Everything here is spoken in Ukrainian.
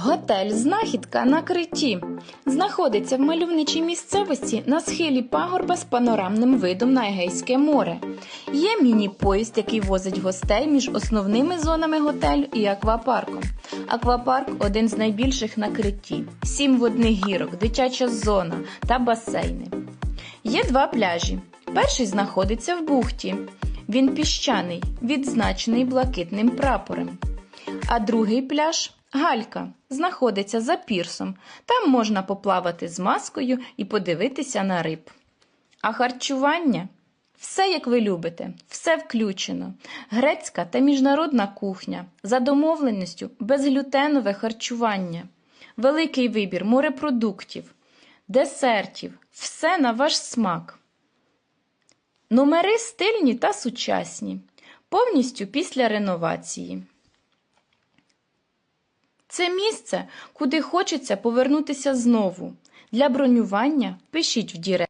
Готель Знахідка на криті знаходиться в мальовничій місцевості на схилі пагорба з панорамним видом на Егейське море. Є міні-поїзд, який возить гостей між основними зонами готелю і аквапарком. Аквапарк один з найбільших на криті, сім водних гірок, дитяча зона та басейни. Є два пляжі. Перший знаходиться в бухті. Він піщаний, відзначений блакитним прапором. А другий пляж Галька знаходиться за пірсом. Там можна поплавати з маскою і подивитися на риб. А харчування все як ви любите, все включено. Грецька та міжнародна кухня, за домовленістю безглютенове харчування, великий вибір морепродуктів, десертів, все на ваш смак. Номери стильні та сучасні, повністю після реновації. Це місце, куди хочеться повернутися знову. Для бронювання пишіть в Дірект.